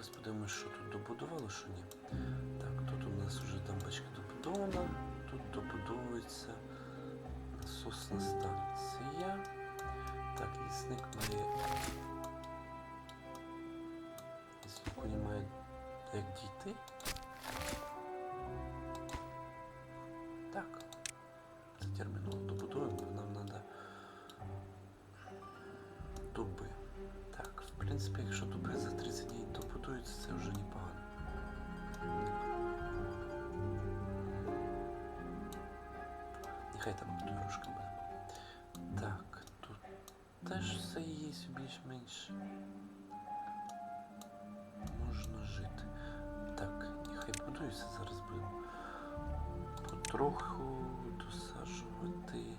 Зараз подивимось, що тут добудували, що ні. Так, тут у нас вже дамбочка добудована, тут добудовується насосна станція. Так, лісник має. Ліснику немає як дійти. Так. Це терміново добудуємо, бо нам треба дуби. Так, в принципі, якщо дуби за 30 днів добудуються, це вже непогано. Нехай там дорожка буде. Так, тут теж все є більш-менш. Можна жити. Так, нехай будується, зараз будемо потроху досаджувати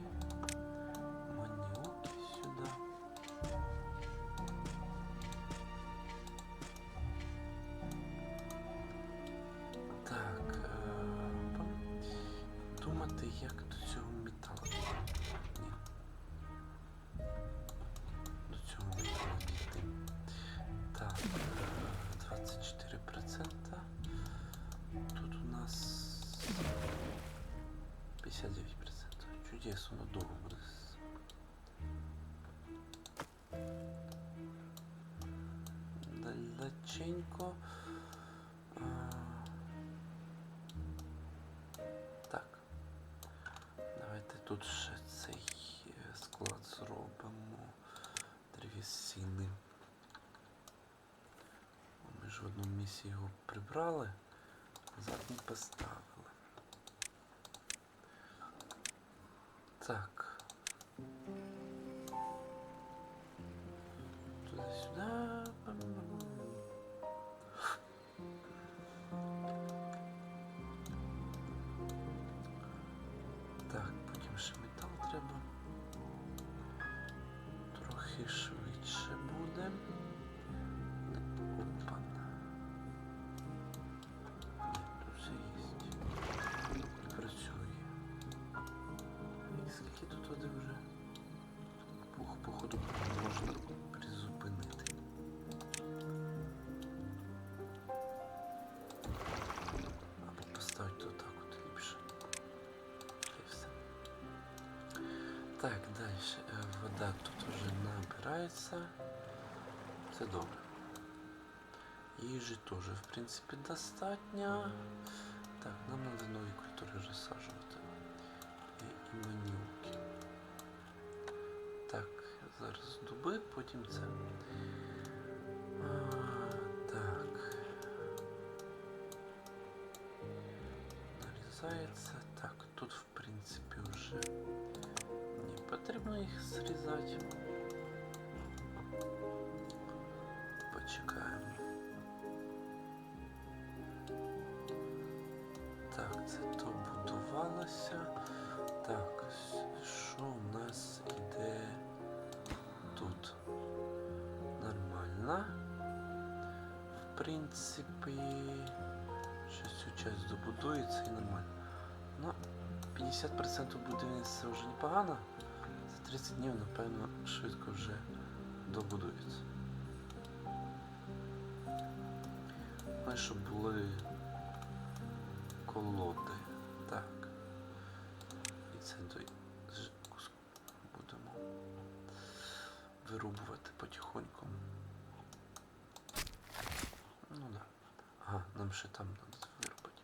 59%. Чудесно, довго буде. Далеченько. Так. Давайте тут ще цей е, склад зробимо древесини. Ми ж в одному місці його прибрали, назад не поставили. Так. Туди-сюди. далі. Вода тут вже набирається. Це добре. Їжі теж, в принципі, достатньо. Так, нам треба нові культури розсаджувати. І, і манюки. Так, зараз дуби, потім це. А, так. Нарізається. Потрібно їх зрізати. Почекаємо. Так, це то будувалося. Так, що у нас іде тут? Нормально. В принципі, щось цю часть добудується і нормально. Ну, 50% будівництва вже непогано. За 30 днів, напевно, швидко вже добудується. І щоб були колоди. Так. І це кус- будемо вирубувати потихоньку. Ну да. Ага, нам ще там треба вирубати.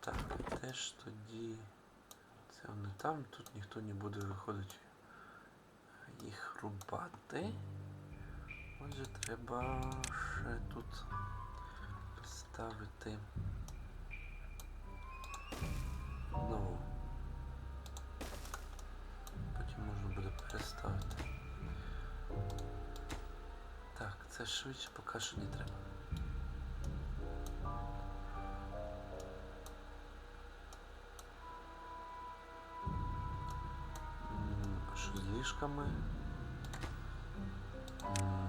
Так, де ж тоді. Це вони там, тут ніхто не буде виходити їх рубати. Отже, треба ще тут поставити нову. Потім можна буде переставити. Так, це швидше поки що не треба. М.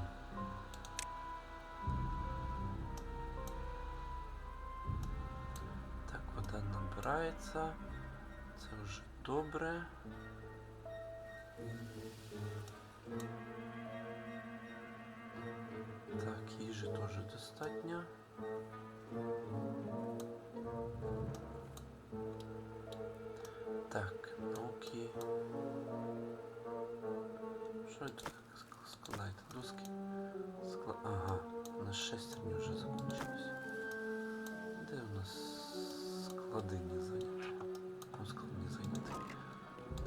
Так, вода набирається. Це вже добре. Так, їжі теж достатньо. Що складаєте? Доски? Скла... Ага, у нас шестерні вже закончились. Де у нас склади не зайняті? Там склад не зайнятий.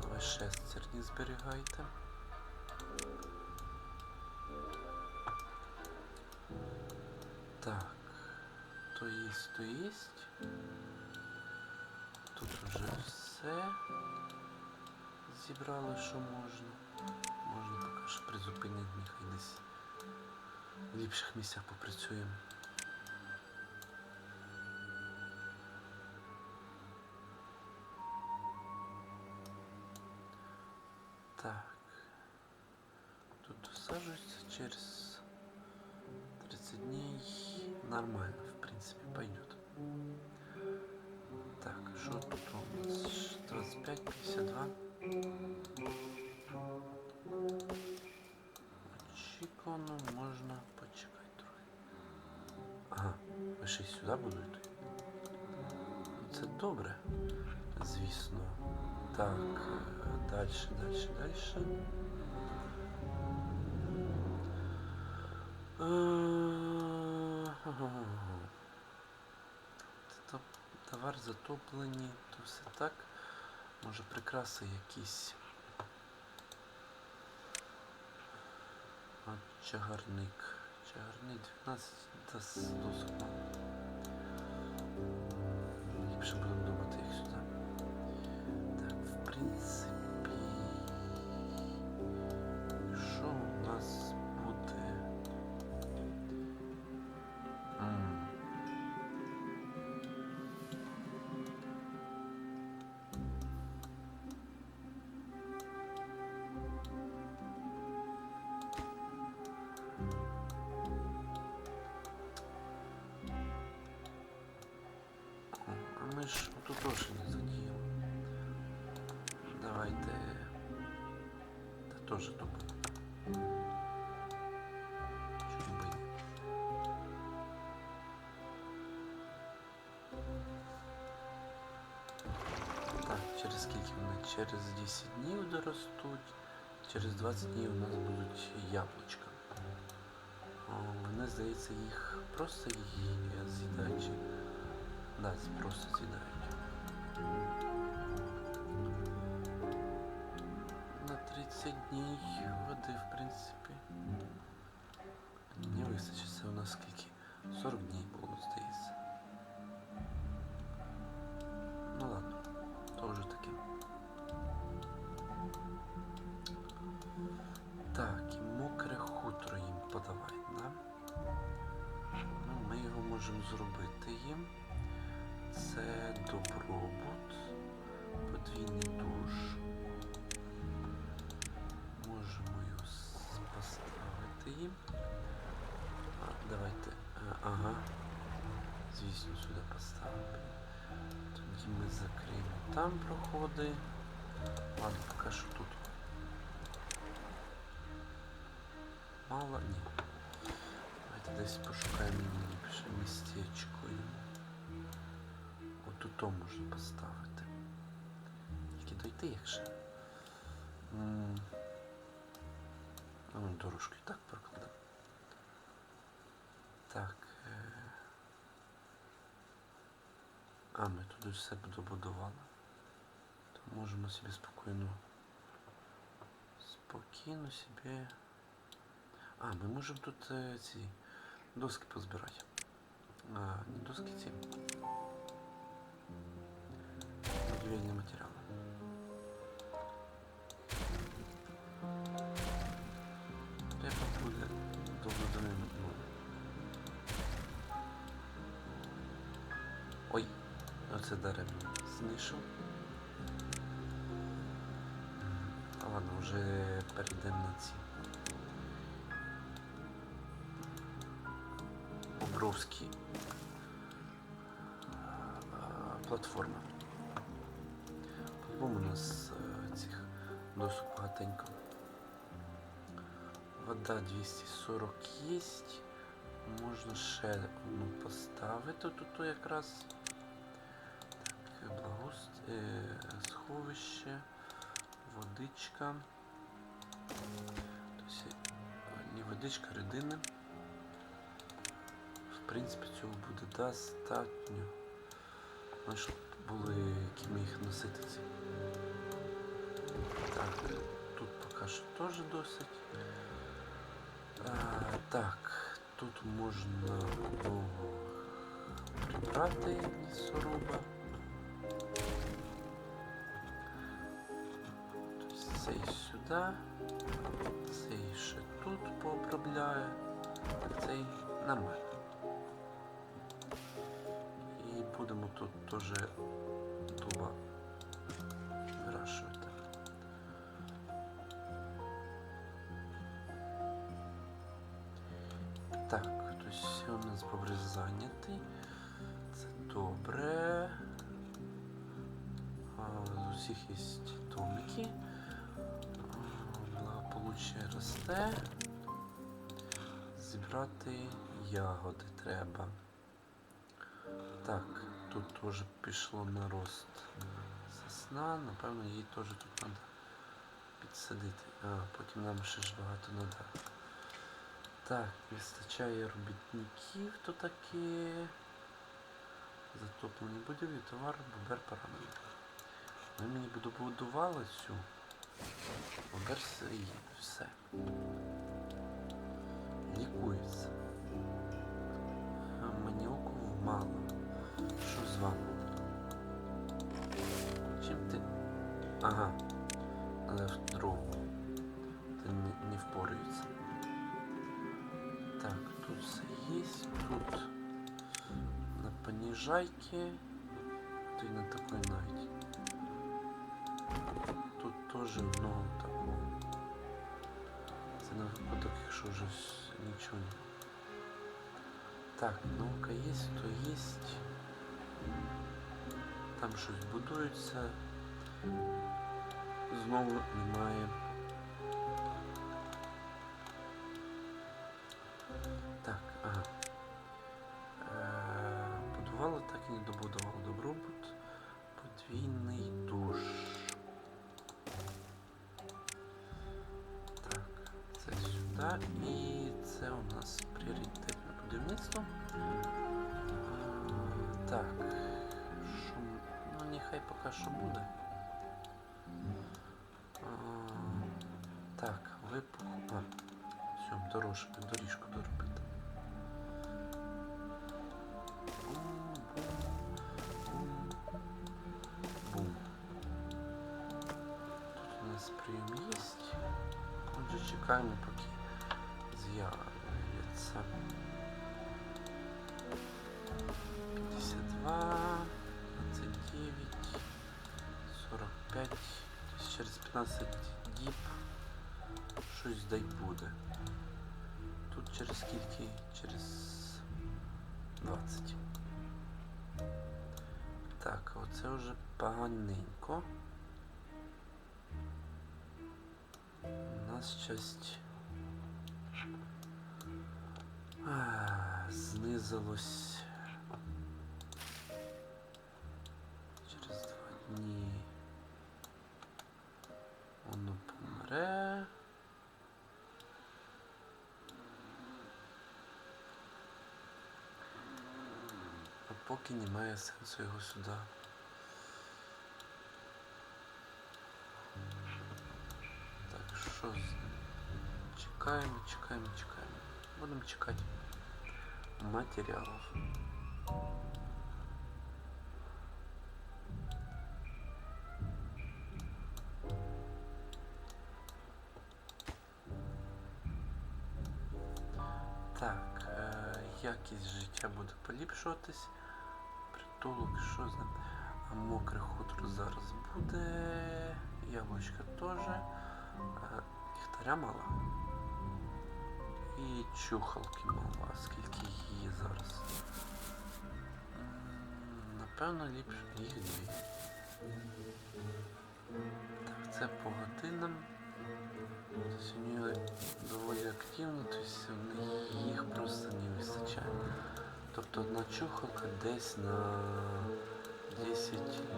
Давай шестерні зберігайте. Так, то есть, то есть. Тут вже все зібрали, що можна. Можна поки що призупинити, нехай десь в ліпших місцях попрацюємо. Так. Тут усаживается через 30 дней. Нормально, в принципе, пойдет. Так, что тут у нас? 25, 52. Ще й сюди будете? Ну, Це добре, звісно. Так, дальше, дальше, дальше. Е, товар затоплені, то все так. Може прикраси якісь. От чагарник. Чагарник 12 дос, досок. Теж не задіяли. Давайте. Та теж. Чому? Так, через скільки вони? Через 10 днів доростуть. Через 20 днів у нас будуть яблучка. Вони, здається, їх просто з'їдають. Да, просто з'їдають. На 30 днів води, в принципі. Не вистачить. У нас скільки? 40 днів було, здається. Ну ладно, то вже таке. Так, і мокре хутро їм подавай, да? Ну, ми його можемо зробити їм. Це добробут, подвійний душ. Можемо його поставити. А, давайте. а, Ага. Звісно, сюди поставимо. Тоді ми закриємо там проходи. Ладно, поки що тут. Мало? Ні. Давайте десь пошукаємо ліпше містечко йому. Тут можна поставити. Тільки дойти якщо. Ну, дорожку і так прокладемо. Так. е. А, ми тут все добудували. То можемо собі спокійно. Спокійно собі. А, ми можемо тут е, ці доски позбирати. А, не доски ці. Будівельні матеріали. Треба буде довгодомим. Ну. Ой, оце даремно знайшов. Ладно, вже перейдемо на ці. Бобровські а, платформи. По-моєму, у нас цих досок багатенько. Вода 240 є. Можна ще одну поставити тут якраз. Так, благост... е, сховище, водичка. Тобто, не водичка, рідини. В принципі, цього буде достатньо. Ну, були ким їх носити. Так, тут поки що теж досить. А, так, тут можна одного прибрати лісоруба. Цей сюди, цей ще тут пообробляє, цей на тут теж дуба вирощувати. Так, то есть у нас бобри зайняті. Це добре. З усіх є домики. Благополуччя росте. Зібрати ягоди треба. Так, тут теж пішло на рост сосна, напевно, її теж тут треба підсадити. А, потім нам ще ж багато треба. Так, вистачає робітників, то таке. Затоплені будівлі, товар, бобер параметр. Ви мені добудували цю. Бобер свій, все. Лікується. А мені оку мало. Вами? Чим ти. Ага. Але в другому. Ти не, не впораються. Так, тут все есть. Тут на понижайке. Й на такой навіть. Тут теж одного такого. Це на випадок, якщо вже нічого не. Так, наука є, то є. Там щось будується. Знову немає. Прийом є. Отже, чекаємо, поки з'явиться. 52, 29, 45. Тобто через 15 діб щось дай буде. Тут через скільки? Через 20. Так, оце вже поганенько. Знизилось через два дні. Воно помре. А поки немає сенсу його сюди. Так, що з? Чекаємо, чекаємо, чекаємо. Будемо чекати матеріалів. Так, е, якість життя буде поліпшуватись. Притулок, що з ним? Мокре хутро зараз буде. Яблучка теж. Е, Ліхтаря мало. І чухалки мало. А скільки її зараз? Напевно, ліпше їх дві. Так, це по годинам. Вони доволі активно, тобто їх просто не вистачає. Тобто одна чухалка десь на 10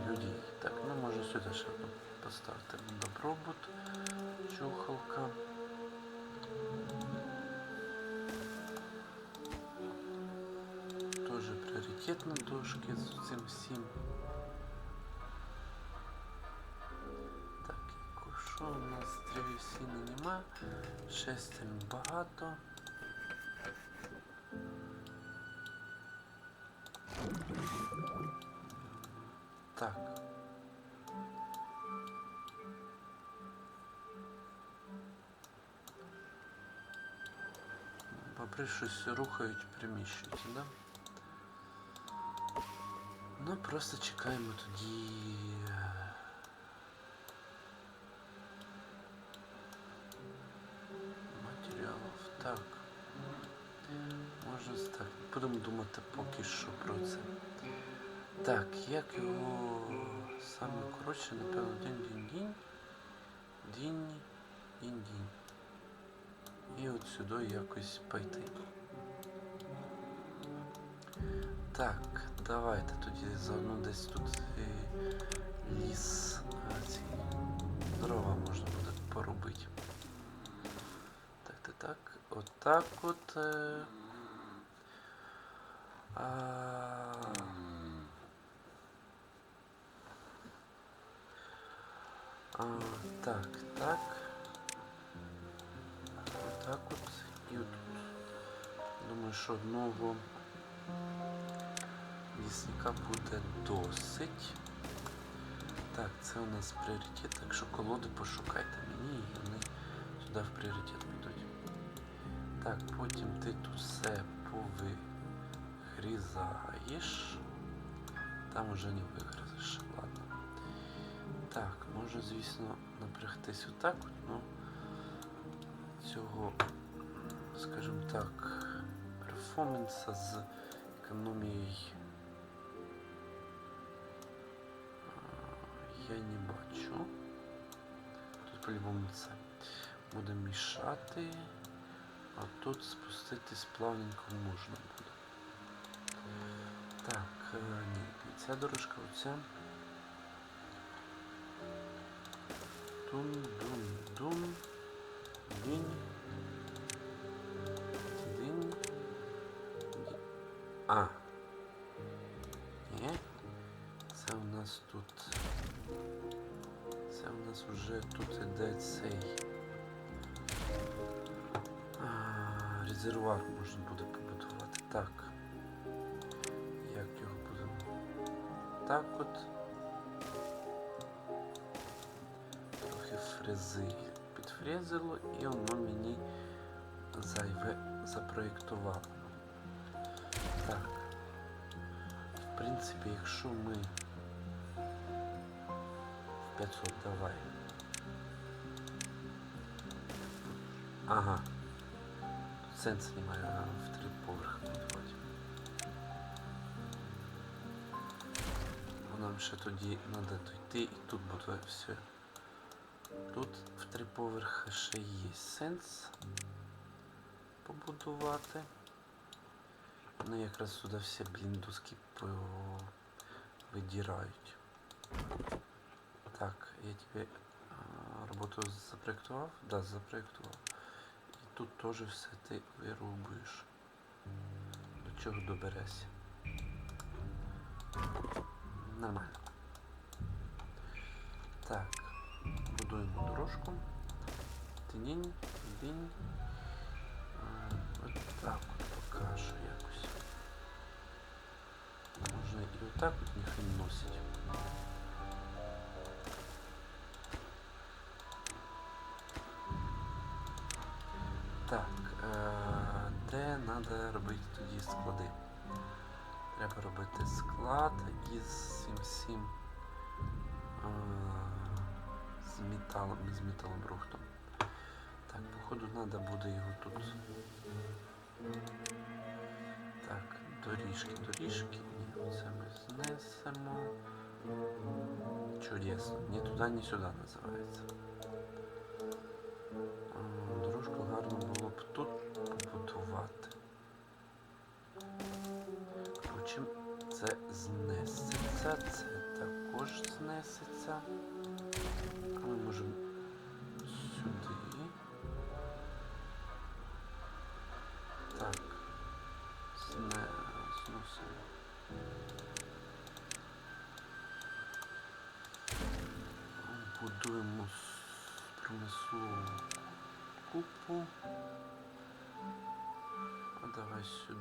людей. Так, ну може сюди ще поставити. Добробут, чухалка. Пріоритет на дошки з цим всім. Так, що у нас древесини нема, шестерн багато. Так. Бобри щось рухають, приміщують, да? Ну, просто чекаємо тоді. е, Матеріалів. Так. Можна з- так. Будемо думати поки що про це. Так, як його саме коротше, напевно, день-день-день. Дінь, дінь-дінь. І от сюди якось пойти. Так, давайте тоді заодно десь тут е, ліс. ці дрова можна буде порубити. Так, так, так. От так от. Е, а, а, так, так. Так от і отут. Думаю, що одного лісника буде досить. Так, це у нас пріоритет, так що колоди пошукайте мені і вони сюди в пріоритет підуть. Так, потім ти тут все повигрізаєш. Там уже не вигризеш, ладно. Так, може, звісно, напрягтись отак, ну цього, скажімо так, перформанса з економією я не бачу. Тут по-любому це буде мішати, а тут спуститись плавненько можна буде. Так, е, ні, ця дорожка, оця. Дум-дум-дум. Дінь. Дінь. А. Ні. Це у нас тут. Це у нас вже тут іде цей. А, резервуар можна буде побудувати. Так. Як його будемо? Так от. Трохи фрези підфрезило і воно мені зайве запроєктувало. Так. В принципі, якщо ми 500 давай. Ага. Тут сенсу немає в три поверхи будувати. Нам ще тоді треба дойти і тут буде все. Тут в три поверхи ще є сенс побудувати. Ну якраз сюди всі бліндуски по- видирають. Так, я тебе роботу запроектував? Да, запроектував. І тут теж все ти вирубуєш. До чого доберешся. Нормально. Так, будуємо дорожку. Тинінь, дінь. А, От так от поки що якось. Можна і отак от нехай носить. Робити тоді склади? Треба робити склад із цим всім е, з металом, з металобрухтом. Так, походу треба буде його тут. Так, доріжки, доріжки. Ні, це ми знесемо. Чудесно. Ні туди, ні сюди називається.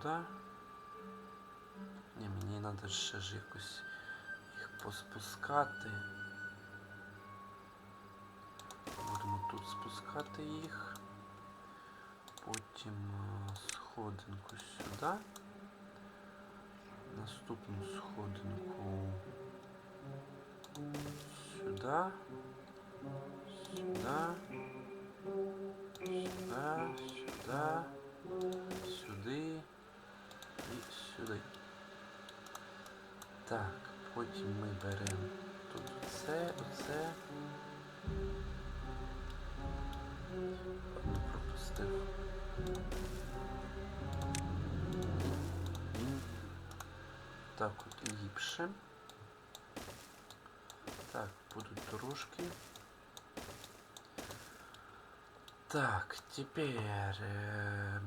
сюди. Ні, мені треба ще ж якось їх поспускати. Будемо тут спускати їх. Потім е, сходинку сюди. Наступну сходинку сюди. Сюди. Сюди. Сюди. Так, потім ми беремо тут оце, оце. Одну пропустив. Так от ліпше. Так, будуть дорожки. Так, тепер е,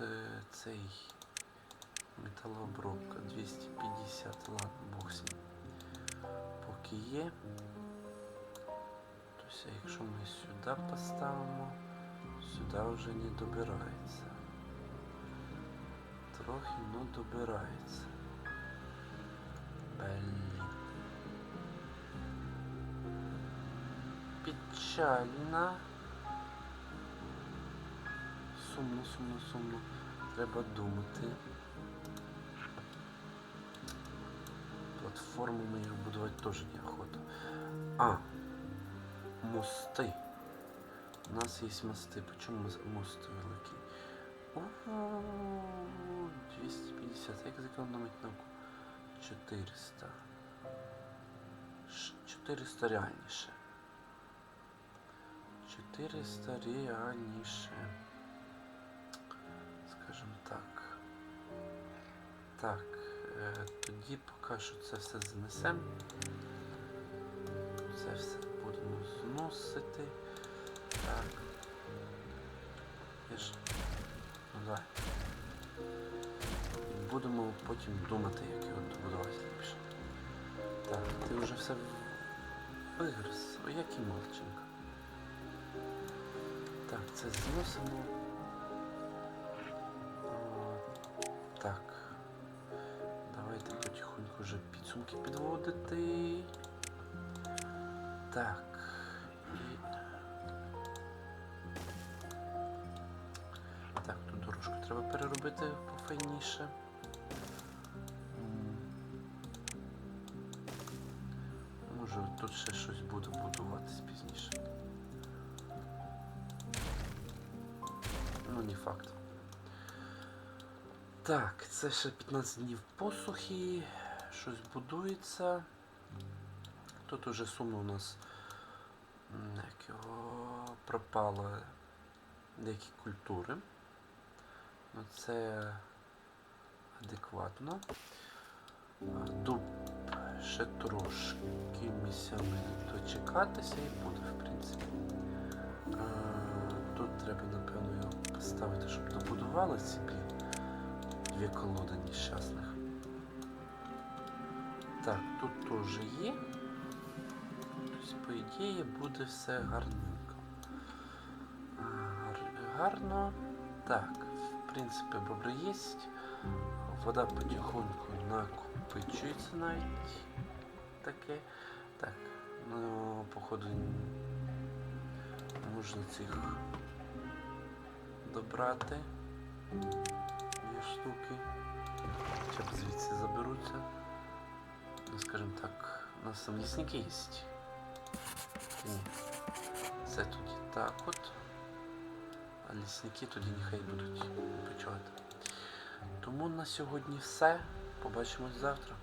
е, цей металообробка 250, ладно, бог. Поки є. Тобто, якщо ми сюди поставимо, сюди вже не добирається. Трохи, ну добирається. Блін. Печально. Сумно, сумно, сумно. Треба думати. Платформами їх будувати теж неохота. А, мости. У нас є мости. Почему мос- мости великі? Ого, 250. Як зекономити науку? 400. Ш- 400 реальніше. 400 реальніше. Скажімо так. Так, тоді поки що це все знесемо. Це все будемо зносити. Так. Ну давай. Будемо потім думати, як його добудувати ліпше. Так, ти вже все вигриз, як і Малченко. Так, це зносимо. Так. Так, тут дорожку треба переробити пофайніше. Може тут ще щось буде будуватись пізніше. Ну, не факт. Так, це ще 15 днів посухи, щось будується. Тут уже сумно у нас як його пропало деякі культури. Ну, це адекватно. Дуб ще трошки місцями дочекатися і буде, в принципі. Тут треба, напевно, його поставити, щоб добудували блін, дві колоди нещасних. Так, тут теж є. Тобто, по ідеї, буде все гарненько. Гар- Гарно. Так, в принципі, бобри є. Вода потихоньку накопичується навіть таке. Так, ну, походу, можна цих добрати. Дві штуки. Хоча б звідси заберуться. Ну, скажімо так, у нас там лісники є. Це тоді так от. А лісники тоді нехай будуть почувати. Тому на сьогодні все. Побачимось завтра.